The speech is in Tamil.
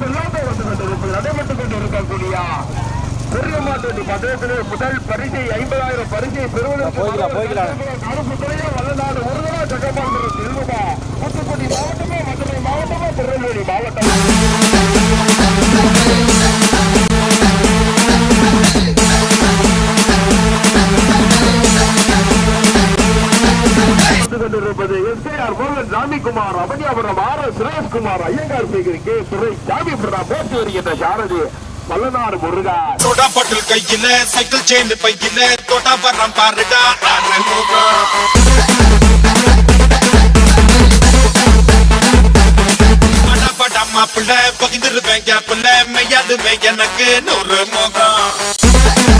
சொல்லாத வந்து கொண்டிருப்பது நடைபெற்றுக் கொண்டிருக்கக்கூடிய பெரிய மாட்டு பதவியிலே முதல் பரிசை ஐம்பதாயிரம் பரிசை பெறுவதற்கு வல்லநாடு ஒருதலா சட்டமாந்திர செல்வமா தூத்துக்குடி மாவட்டமா மதுரை மாவட்டமா திருநெல்வேலி மாவட்டம். வந்து கொண்டிருப்பது SIR Murugan Samikumar Avaniyapuram R S Sureshkumar Iyengar bakery K துறை ஜாமி பிரதா போட்டு வருகின்ற சாரதி வல்லநாடு முருகா. தோட்டா பாட்டில் கையில சைக்கிள் செயின் பையில தோட்டா வர்றான் பாருடா மாப்பிள்ள பகிர்ந்துருவேன் கேப்பிள்ள மெய்யாதுமே எனக்கு நூறு முகம்.